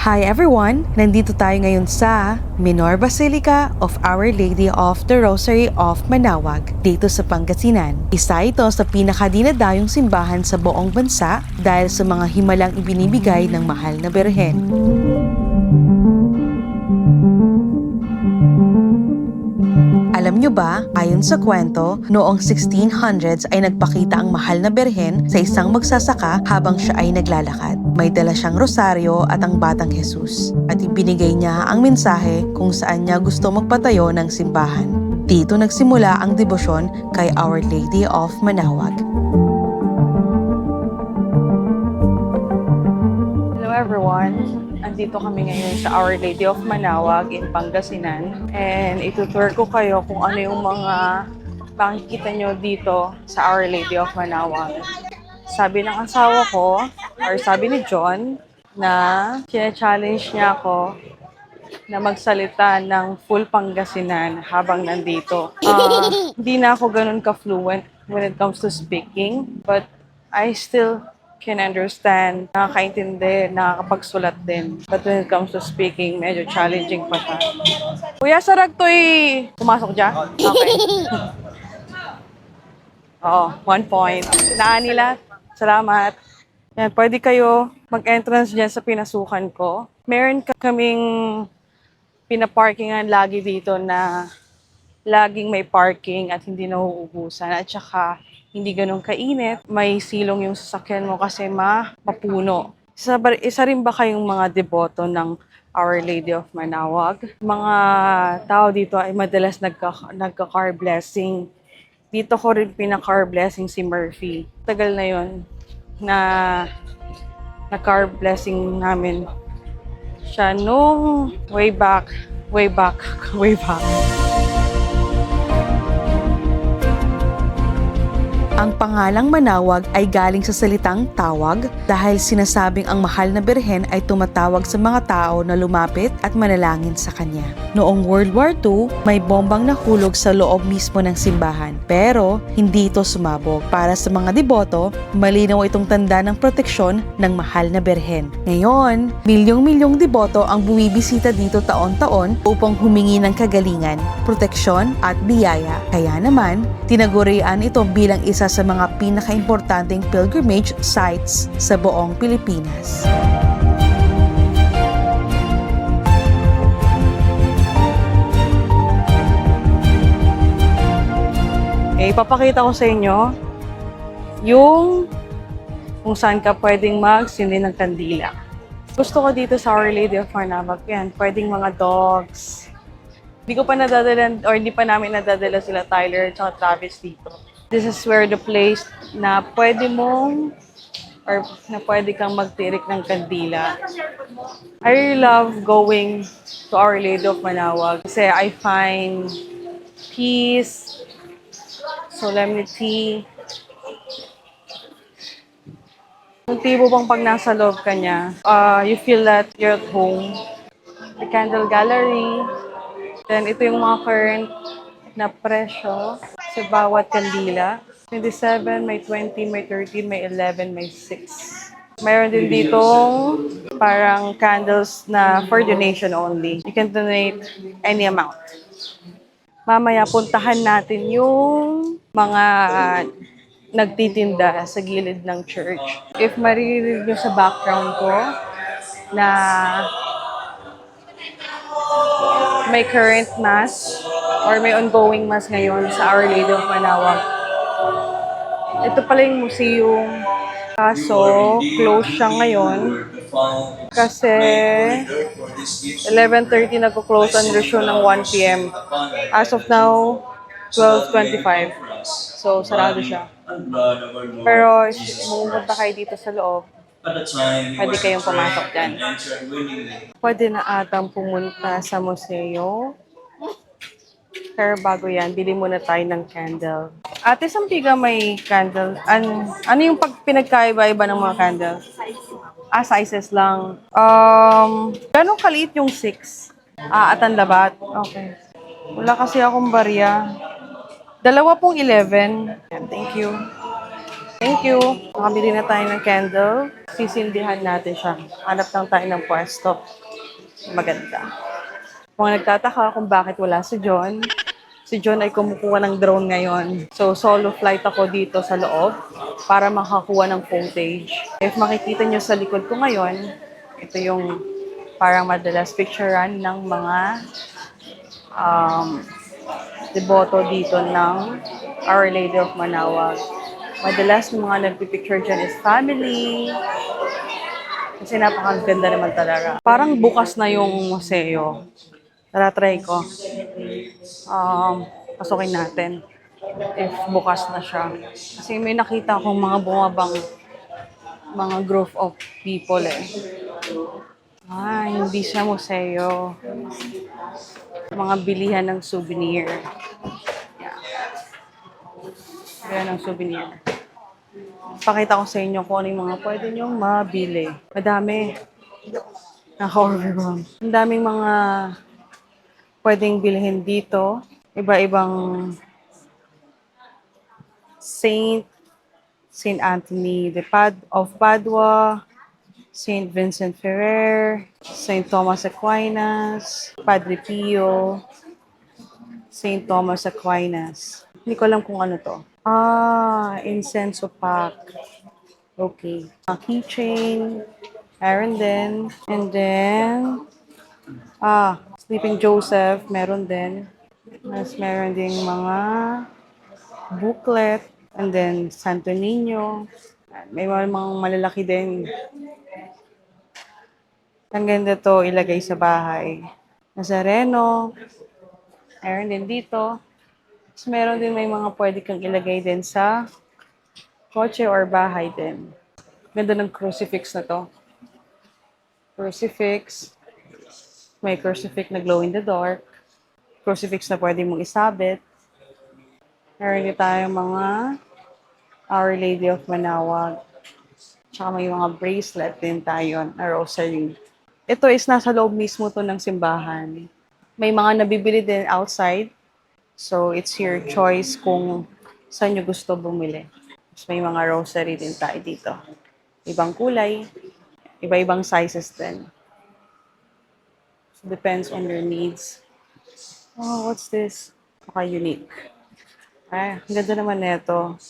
Hi everyone! Nandito tayo ngayon sa Minor Basilica of Our Lady of the Rosary of Manawag dito sa Pangasinan. Isa ito sa pinakadinadayong simbahan sa buong bansa dahil sa mga himalang ibinibigay ng mahal na berhen. Nyo ba, ayon sa kwento, noong 1600s ay nagpakita ang mahal na berhen sa isang magsasaka habang siya ay naglalakad. May dala siyang rosaryo at ang batang Jesus at ibinigay niya ang mensahe kung saan niya gusto magpatayo ng simbahan. Dito nagsimula ang debosyon kay Our Lady of Manawag. Hello everyone! Andito kami ngayon sa Our Lady of Manawag in Pangasinan. And itutour ko kayo kung ano yung mga makikita nyo dito sa Our Lady of Manawag. Sabi ng asawa ko, or sabi ni John, na challenge niya ako na magsalita ng full Pangasinan habang nandito. Ah, hindi na ako ganun ka-fluent when it comes to speaking, but I still can understand, nakakaintindi, nakakapagsulat din. But when it comes to speaking, medyo challenging pa siya. Kuya, sarag to'y pumasok dyan? Okay. Oo, one point. Naan nila. Salamat. Yan, pwede kayo mag-entrance dyan sa pinasukan ko. Meron ka- kaming pinaparkingan lagi dito na laging may parking at hindi nauubusan. At saka, hindi ganun kainit. May silong yung sasakyan mo kasi ma mapuno. Isa, isa rin ba kayong mga deboto ng Our Lady of Manawag? Mga tao dito ay madalas nagka, nagka-car blessing. Dito ko rin pinaka-car blessing si Murphy. Tagal na yon na na-car blessing namin siya nung way back, way back, way back. Ang pangalang Manawag ay galing sa salitang tawag dahil sinasabing ang mahal na berhen ay tumatawag sa mga tao na lumapit at manalangin sa kanya. Noong World War II, may bombang nahulog sa loob mismo ng simbahan pero hindi ito sumabog. Para sa mga deboto, malinaw itong tanda ng proteksyon ng mahal na berhen. Ngayon, milyong-milyong deboto ang bumibisita dito taon-taon upang humingi ng kagalingan, proteksyon at biyaya. Kaya naman, tinagurian ito bilang isa sa mga pinakaimportanteng pilgrimage sites sa buong Pilipinas. Okay, ipapakita ko sa inyo yung kung saan ka pwedeng magsindi ng kandila. Gusto ko dito sa Our Lady of Manawag, yan, pwedeng mga dogs. Hindi ko pa nadadala, or hindi pa namin nadadala sila Tyler at Travis dito. This is where the place na pwede mong or na pwede kang magtirik ng kandila. I love going to Our Lady of Manawag kasi I find peace, solemnity. Yung tipo bang pag nasa loob ka niya, uh, you feel that you're at home. The candle gallery. Then ito yung mga current na presyo sa bawat kandila. 27, may 20, may 13, may 11, may 6. Mayroon din ditong parang candles na for donation only. You can donate any amount mamaya puntahan natin yung mga nagtitinda sa gilid ng church. If maririnig nyo sa background ko na may current mass or may ongoing mass ngayon sa Our Lady of Manawag. Ito pala yung museum. Kaso, close siya ngayon kasi 11.30 nagko-close ang resume ng 1 p.m. As of now, 12.25. So, sarado siya. Pero, pumunta kayo dito sa loob, Pwede kayong pumasok dyan. pwede na atang pumunta sa museo. Pero bago yan, bili muna tayo ng candle. Ate, saan piga may candle? An ano yung pag pinagkaiba-iba ng mga candle? Ah, sizes lang. Um, gano'ng kaliit yung 6? Ah, at ang labat? Okay. Wala kasi akong barya. Dalawa pong 11. Yan, Thank you. Thank you. Nakabili na tayo ng candle. Sisindihan natin siya. Hanap lang tayo ng pwesto. Maganda. Kung nagtataka kung bakit wala si John, si John ay kumukuha ng drone ngayon. So, solo flight ako dito sa loob para makakuha ng footage. If makikita nyo sa likod ko ngayon, ito yung parang madalas picturean ng mga um, deboto dito ng Our Lady of Manawag. Madalas yung mga nagpipicture dyan is family. Kasi napakaganda naman talaga. Parang bukas na yung museo. Tara, try ko. Um, pasukin natin. If bukas na siya. Kasi may nakita akong mga bumabang mga group of people eh. Ah, hindi siya museo. Mga bilihan ng souvenir. Yeah. Bilihan ng souvenir. Pakita ko sa inyo kung ano yung mga pwede nyong mabili. Madami. Naka-overwhelm. Ang daming mga pwedeng bilhin dito. Iba-ibang Saint, Saint Anthony de Pad of Padua, Saint Vincent Ferrer, Saint Thomas Aquinas, Padre Pio, Saint Thomas Aquinas. Hindi ko alam kung ano to. Ah, incense pack. Okay. A keychain. Din. And then, ah, Sleeping Joseph. Meron din. Mas meron ding mga booklet. And then, Santo Niño. May mga, malalaki din. Ang ganda to ilagay sa bahay. Nazareno. Meron din dito. Tapos meron din may mga pwede kang ilagay din sa kotse or bahay din. Ganda ng crucifix na to. Crucifix. May crucifix na glow in the dark. Crucifix na pwede mong isabit. Meron din tayong mga Our Lady of Manawag. Tsaka may mga bracelet din tayo na rosary. Ito is nasa loob mismo to ng simbahan. May mga nabibili din outside. So, it's your choice kung saan nyo gusto bumili. Tapos may mga rosary din tayo dito. Ibang kulay, iba-ibang sizes din. Depends on your needs. Oh, what's this? Baka unique. Ay, ang ganda naman nito.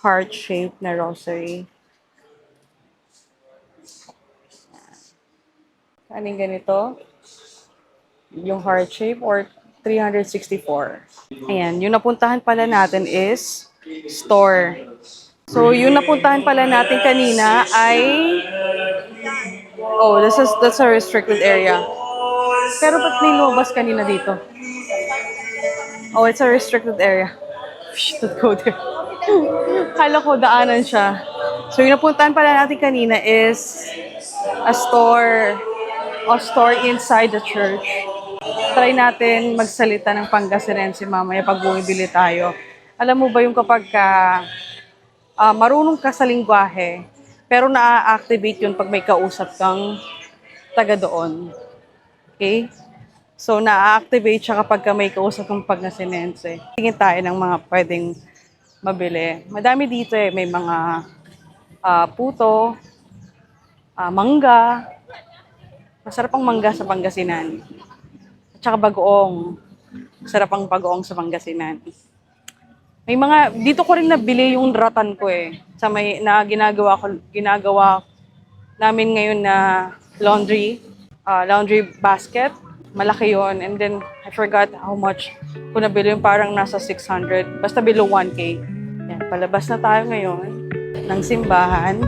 Heart-shaped na rosary. Kaning ganito? Yung heart shape or 364. Ayan, yung napuntahan pala natin is store. So, yung napuntahan pala natin kanina ay Oh, this is that's a restricted area. Pero ba't may kanina dito? Oh, it's a restricted area. Shh, don't go there. Kala ko daanan siya. So, yung napuntahan pala natin kanina is a store a store inside the church. Try natin magsalita ng Pangasinense mamaya pag bumibili tayo. Alam mo ba yung kapag ka, ah, marunong ka sa lingwahe, pero na-activate yun pag may kausap kang taga doon. Okay? So, na-activate siya kapag ka may kausap kang Pangasinense. Tingin tayo ng mga pwedeng mabili. Madami dito eh. May mga ah, puto, ah, mangga, Masarap ang mangga sa Pangasinan. At saka bagoong. Masarap ang bagoong sa Pangasinan. May mga, dito ko rin nabili yung ratan ko eh. Sa may, na ginagawa ko, ginagawa namin ngayon na laundry, ah, laundry basket. Malaki yon And then, I forgot how much ko nabili yung parang nasa 600. Basta below 1K. Yan, palabas na tayo ngayon ng simbahan.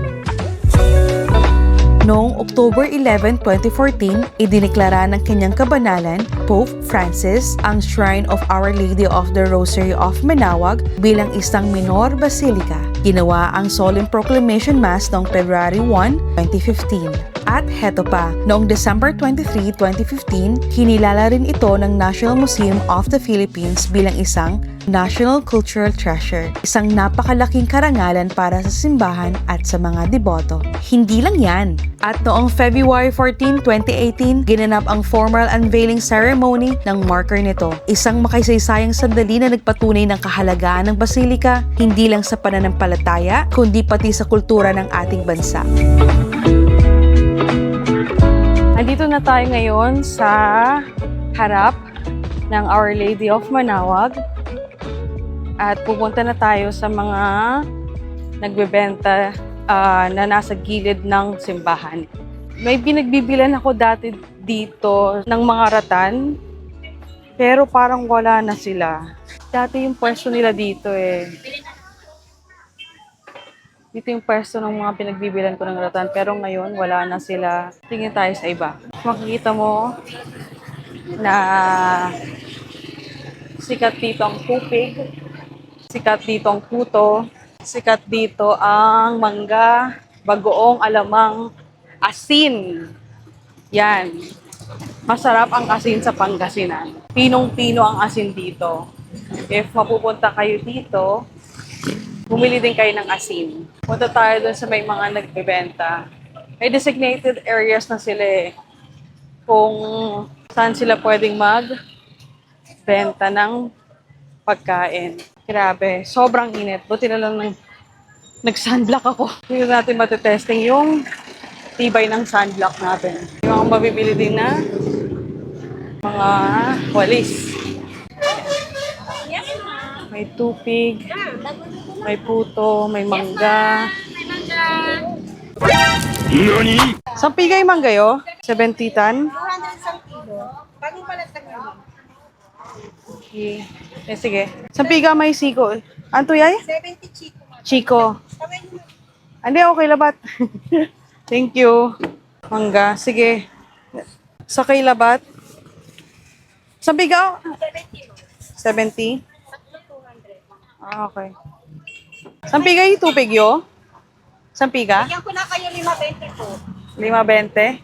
Noong October 11, 2014, idineklara ng kanyang kabanalan, Pope Francis, ang Shrine of Our Lady of the Rosary of Manawag bilang isang minor basilica. Ginawa ang Solemn Proclamation Mass noong February 1, 2015. At heto pa, noong December 23, 2015, kinilala rin ito ng National Museum of the Philippines bilang isang National Cultural Treasure, isang napakalaking karangalan para sa simbahan at sa mga deboto. Hindi lang yan. At noong February 14, 2018, ginanap ang formal unveiling ceremony ng marker nito. Isang makasaysayang sandali na nagpatunay ng kahalagaan ng basilika, hindi lang sa pananampalataya, kundi pati sa kultura ng ating bansa. Andito na tayo ngayon sa harap ng Our Lady of Manawag. At pupunta na tayo sa mga nagbebenta ah, na nasa gilid ng simbahan. May binagbibilan ako dati dito ng mga ratan, pero parang wala na sila. Dati yung pwesto nila dito eh. Dito yung pwesto ng mga pinagbibilan ko ng ratan, pero ngayon wala na sila. Tingin tayo sa iba. Makikita mo na sikat dito ang tupig, sikat dito ang puto, sikat dito ang mangga, bagoong alamang, asin. Yan. Masarap ang asin sa Pangasinan. Pinong-pino ang asin dito. If mapupunta kayo dito, bumili din kayo ng asin. Punta tayo dun sa may mga nagbebenta. May designated areas na sila eh. Kung saan sila pwedeng mag benta ng pagkain. Grabe, sobrang init. Buti na lang nang nag-sunblock ako. Hindi natin matetesting yung tibay ng sunblock natin. Yung mga mabibili din na mga walis. May tupig, may puto, may mangga. NANI? Saan pigay manggayo? 70 tan? 200 isang kilo. Bagong palatag naman. Okay. Eh, sige. Saan piga may siko? Anto yay? 70 chico. Chico. Hindi, okay labat. Thank you. Mangga. Sige. Sa kay labat. Saan piga? 70 mo. 70? Tatlo 200. Ah, okay. Saan piga yung tupig yo? Saan piga? Bigyan ko na kayo 5.20 po. 5.20?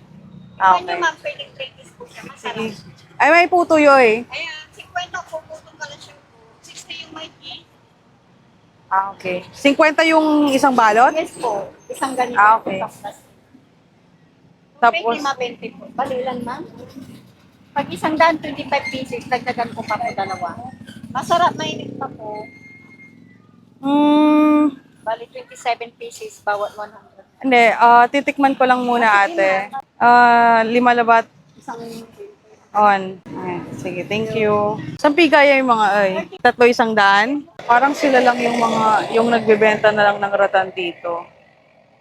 Ah, okay. ma'am, pwedeng 20 po siya. Masarap. Ay, may puto yo eh. Ayan, 50 po, putong ka lang siya po. 60 yung may key. Ah, okay. 50 yung isang balot? Yes po. Isang ganito. Ah, okay. Isang plastic. Tapos, 20 po. Balilan ma'am. Pag isang daan, 25 pieces, dagdagan ko pa po dalawa. Masarap, mainit pa po. hmm, Bali, 27 pieces, bawat 100. hindi, ah, titikman ko lang muna ate. Ah, lima labat Isang on. Ay, sige, thank you. Saan pigaya yung mga ay? Tatlo isang daan? Parang sila lang yung mga, yung nagbebenta na lang ng ratan dito.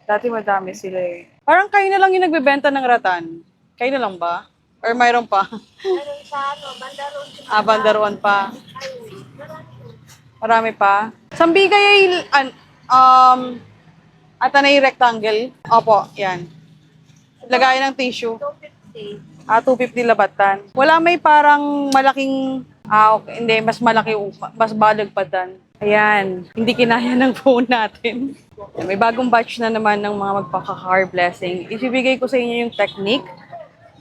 Dati madami sila eh. Parang kayo na lang yung nagbebenta ng ratan. Kayo na lang ba? Or mayroon pa? Meron sa ano, bandaron. ah, bandaruan pa. Marami pa. Saan ay, an, um, at na rectangle? Opo, yan. Lagayan ng tissue. 250. Ah, 250 labatan. Wala may parang malaking, ah, okay, hindi, mas malaki, upa- mas balag pa dan. Ayan, hindi kinaya ng phone natin. May bagong batch na naman ng mga magpaka-car blessing. Ibibigay ko sa inyo yung technique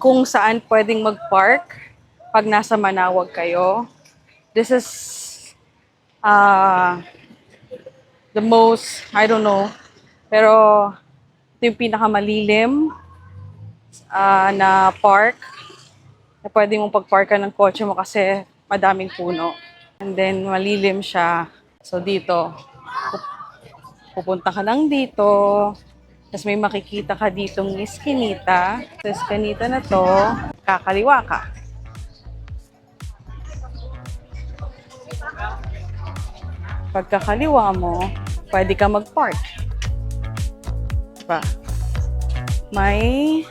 kung saan pwedeng mag-park pag nasa Manawag kayo. This is ah the most, I don't know, pero ito yung pinakamalilim ah, na park na pwede mong pagparkan ng kotse mo kasi madaming puno. And then malilim siya. So dito, pup- pupunta ka lang dito. Tapos may makikita ka ditong iskinita. Sa iskinita na to, kakaliwa ka. Pagkakaliwa mo, pwede ka mag-park. Diba? May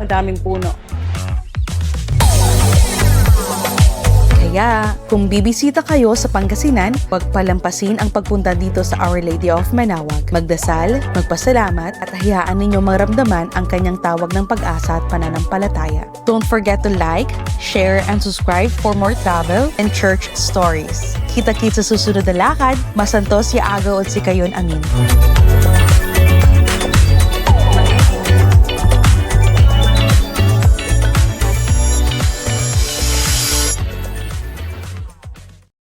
madaming puno. Kaya, kung bibisita kayo sa Pangasinan, huwag palampasin ang pagpunta dito sa Our Lady of Manawag. Magdasal, magpasalamat, at hayaan ninyo maramdaman ang kanyang tawag ng pag-asa at pananampalataya. Don't forget to like, share, and subscribe for more travel and church stories. Kita-kit sa susunod na lakad, masantos ya agaw at si kayon amin.